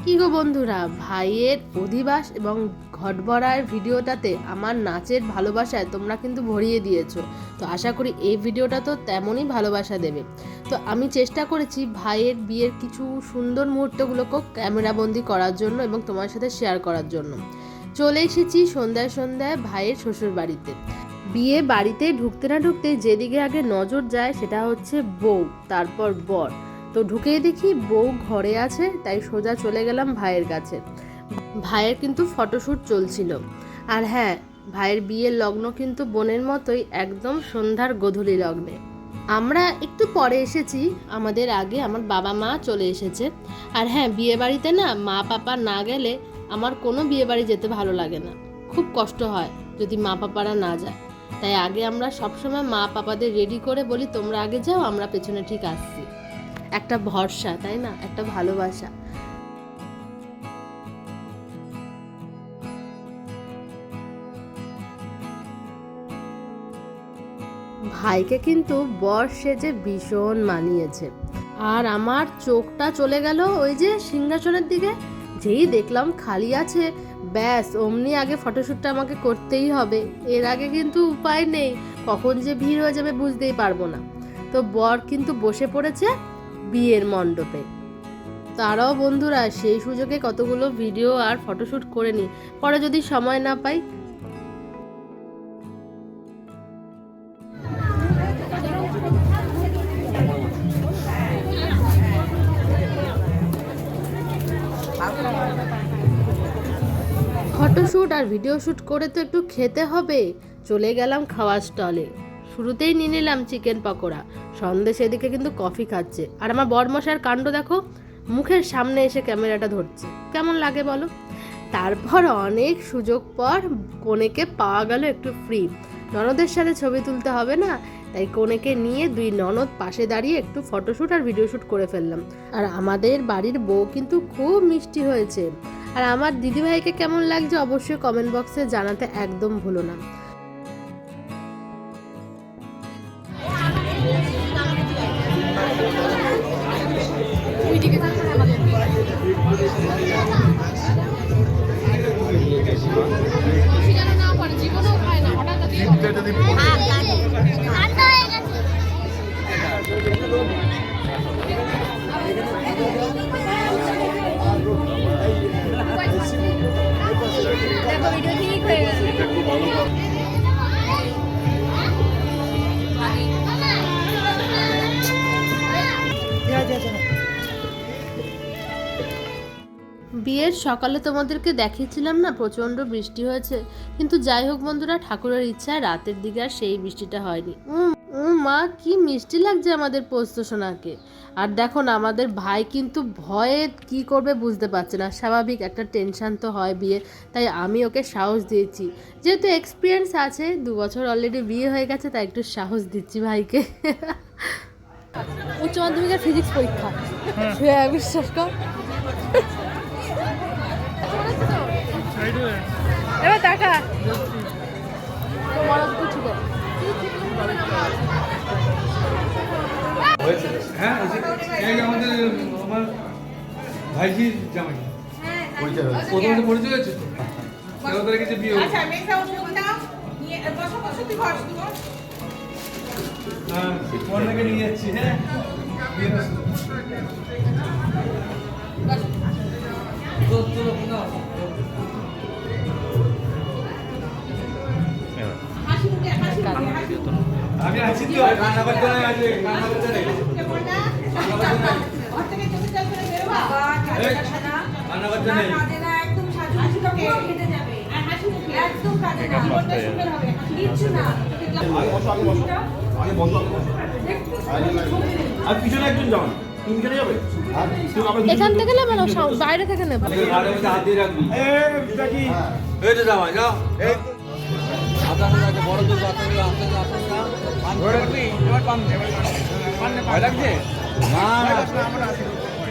গো বন্ধুরা, ভাইয়ের অধিবাস এবং ঘটবড়ার ভিডিওটাতে আমার নাচের ভালোবাসায় তোমরা কিন্তু ভরিয়ে দিয়েছ। তো আশা করি এই ভিডিওটা তো তেমনই ভালোবাসা দেবে। তো আমি চেষ্টা করেছি ভাইয়ের বিয়ের কিছু সুন্দর মুহূর্তগুলোকে ক্যামেরাবন্দি করার জন্য এবং তোমার সাথে শেয়ার করার জন্য। চলে এসেছি সন্ধ্যায় সন্ধ্যায় ভাইয়ের শ্বশুর বাড়িতে বিয়ে বাড়িতে ঢুকতে না ঢুকতে যেদিকে আগে নজর যায় সেটা হচ্ছে বউ, তারপর বর। তো ঢুকেই দেখি বউ ঘরে আছে, তাই সোজা চলে গেলাম ভাইয়ের কাছে। ভাইয়ের কিন্তু ফটোশ্যুট চলছিল। আর হ্যাঁ ভাইয়ের বিয়ের লগ্ন কিন্তু বোনের মতোই একদম সন্ধ্যার গধূলি লগ্নে। আমরা একটু পরে এসেছি, আমাদের আগে আমার বাবা মা চলে এসেছে। আর হ্যাঁ বিয়ে বাড়িতে না মা পাপা না গেলে আমার কোনো বিয়ে বাড়ি যেতে ভালো লাগে না। খুব কষ্ট হয় যদি মা পাপারা না যায়। তাই আগে আমরা সবসময় মা পাপাদের রেডি করে বলি, তোমরা আগে যাও, আমরা পেছনে ঠিক আসছি। একটা ভরসা, তাই না? একটা ভালোবাসা। ভাইকে কিন্তু বর সেজে ভীষণ মানিয়েছে। আর আমার চোখটা চলে গেল ওই যে সিংহাসনের দিকে। যেই দেখলাম খালি আছে, ব্যাস, অমনি আগে ফটোশ্যুটটা আমাকে করতেই হবে। এর আগে কিন্তু উপায় নেই। কখন যে ভিড় হয়ে যাবে বুঝতেই পারব না। তো বর কিন্তু বসে পড়েছে বিয়ের মণ্ডপে। তারাও বন্ধুরা, সেই সুযোগে কতগুলো ভিডিও আর ফটোশ্যুট করে নি। পরে যদি সময় না পাই। ফটোশ্যুট আর ভিডিও শ্যুট করে তো একটু খেতে হবে। চলে গেলাম খাওয়ার স্টলে। শুরুতেই নিয়ে নিলাম চিকেন পকোড়া। সন্দেশ এদিকে কিন্তু কফি খাচ্ছে। আর আমার বরমশার কাণ্ড দেখো, মুখের সামনে এসে ক্যামেরাটা ধরছে। কেমন লাগে বলো? তারপর অনেক সুযোগ পর কনেকে পাওয়া গেল একটু ফ্রি ননদের সাথে ছবি তুলতে হবে না, তাই কনেকে নিয়ে দুই ননদ পাশে দাঁড়িয়ে একটু ফটোশ্যুট আর ভিডিও শ্যুট করে ফেললাম। আর আমাদের বাড়ির বউ কিন্তু খুব মিষ্টি হয়েছে। আর আমার দিদিভাইকে কেমন লাগছে অবশ্যই কমেন্ট বক্সে জানাতে একদম ভুলো না। একটা ভিডিও ঠিক হয়ে গেছে বিয়ের সকালে তোমাদেরকে দেখিয়েছিলাম না প্রচণ্ড বৃষ্টি হয়েছে। কিন্তু যাই হোক বন্ধুরা ঠাকুরের ইচ্ছা রাতের দিকে আর সেই বৃষ্টিটা হয়নি। উম, মা কি মিষ্টি লাগছে আমাদের পোস্ত সোনাকে। আর দেখো না আমাদের ভাই কিন্তু ভয়ে কি করবে বুঝতে পারছে না। স্বাভাবিক একটা টেনশান তো হয় বিয়ে তাই আমি ওকে সাহস দিয়েছি। যেহেতু এক্সপিরিয়েন্স আছে দু বছর অলরেডি বিয়ে হয়ে গেছে তাই একটু সাহস দিচ্ছি ভাইকে। উচ্চ মাধ্যমিকের ফিজিক্স পরীক্ষা। হ্যাঁ বিশ্বাস কর। ভাইজির জামাই। পরিচয় হয়েছে। প্রথমে পরিচয় হয়েছে তেরো তারিখে যে বিয়ে আচ্ছা মেঘটা উঠে দাও নিয়ে বসো বসো তুই বস তুই বস। হ্যাঁ কন্যাকে নিয়ে যাচ্ছি হ্যাঁ। তো, তো, আমি আছি তো রান্না করতে নাই আজ রান্না করতে নাই। নাই। আর না না পিছনে একজন তুমি কেটে যাবে এখান থেকে নেবে না বাইরে থেকে নেবে গাড়ির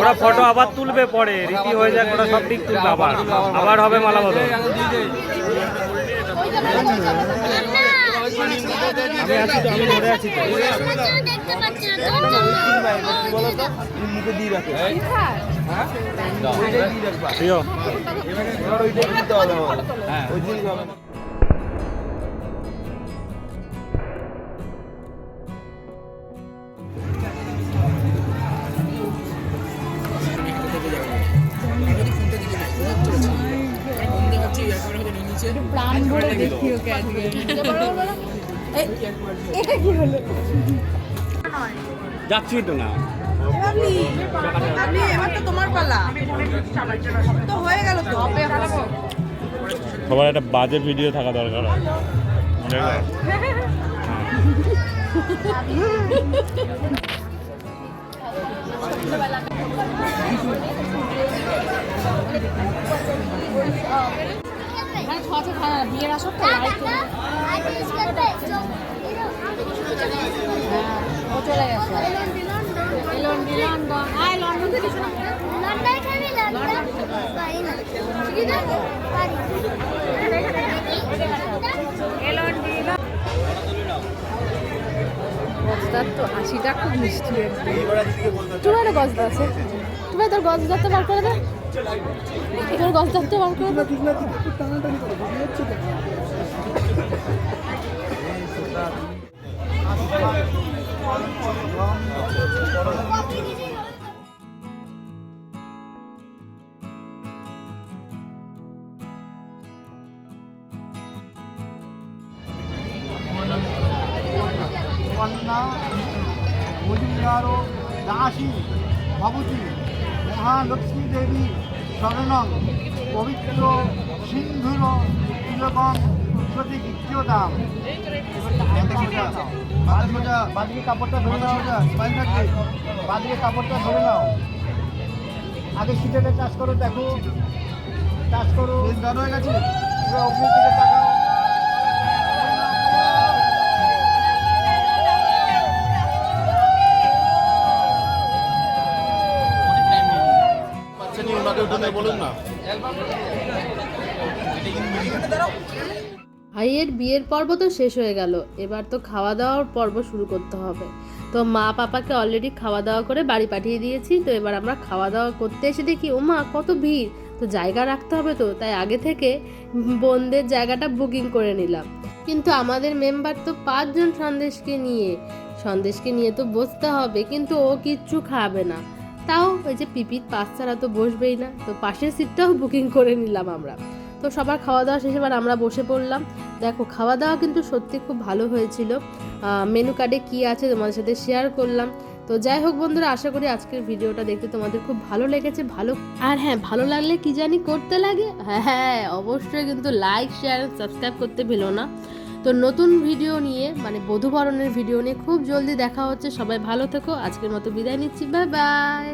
ওরা ফটো আবার তুলবে পরে, রীতি হয়ে যাক, ওরা সব ঠিক তুলবে আবার। আবার হবে মালা বদল আমি আছি তো আমি ধরে আছি তো দেখতে পাচ্ছি না। তোর জন্য। দিয়ে রাখো। এবার ওইটাই দিতে হবে। আমার ওই দিন হবে যাচ্ছি তো না। আপনি এবার তো তোমার পালা। তো হয়ে গেল তো। সবার একটা বাজে ভিডিও থাকা দরকার। লন্ডন খাবি লন্ডন পারি না ঠিক আছে পারি গজদার তো হাসিটা খুব মিষ্টি তোমার একটা গজদা আছে। তুমি তোর গজদার তো বার করে দে। তোর গজদার তো বার করে দে কন্যা ভবতী মহালক্ষ্মী দেবী শরণং পবিত্র সিন্ধুর তিলকং প্রতি দ্বিতীয়তাম। বাদিকে কাপড়টা ধরে নাও বাদিকে কাপড়টা ধরে নাও। আগে শীতেটা চাষ করো দেখো। চাষ করো। গেছে। এবার অগ্নির দিকে তাকাও ভাইয়ের বিয়ের পর্ব তো শেষ হয়ে গেল। এবার তো খাওয়া দাওয়ার পর্ব শুরু করতে হবে। তো মা পাপাকে অলরেডি খাওয়া দাওয়া করে বাড়ি পাঠিয়ে দিয়েছি। তো এবার আমরা খাওয়া দাওয়া করতে এসে দেখি, ও মা, কত ভিড়! তো জায়গা রাখতে হবে তো। তাই আগে থেকে বোনদের জায়গাটা বুকিং করে নিলাম। কিন্তু আমাদের মেম্বার তো পাঁচজন সন্দেশকে নিয়ে। সন্দেশকে নিয়ে তো বসতে হবে, কিন্তু ও কিচ্ছু খাবে না। তাও ওই যে পিপির পাশ ছাড়া তো বসবেই না। তো পাশের সিটটাও বুকিং করে নিলাম আমরা। তো সবার খাওয়া দাওয়া শেষে এবার আমরা বসে পড়লাম। দেখো খাওয়া দাওয়া কিন্তু সত্যি খুব ভালো হয়েছিল। মেনু কার্ডে কী আছে তোমাদের সাথে শেয়ার করলাম। তো যাই হোক বন্ধুরা, আশা করি আজকের ভিডিওটা দেখতে তোমাদের খুব ভালো লেগেছে, ভালো আর হ্যাঁ ভালো লাগলে কি জানি করতে লাগে। হ্যাঁ হ্যাঁ অবশ্যই কিন্তু লাইক শেয়ার সাবস্ক্রাইব করতে ভেলো না। তো নতুন ভিডিও নিয়ে মানে বধুবরণের ভিডিও নিয়ে খুব জলদি দেখা হচ্ছে। সবাই ভালো থেকো। আজকের মতো বিদায় নিচ্ছি। Bye bye.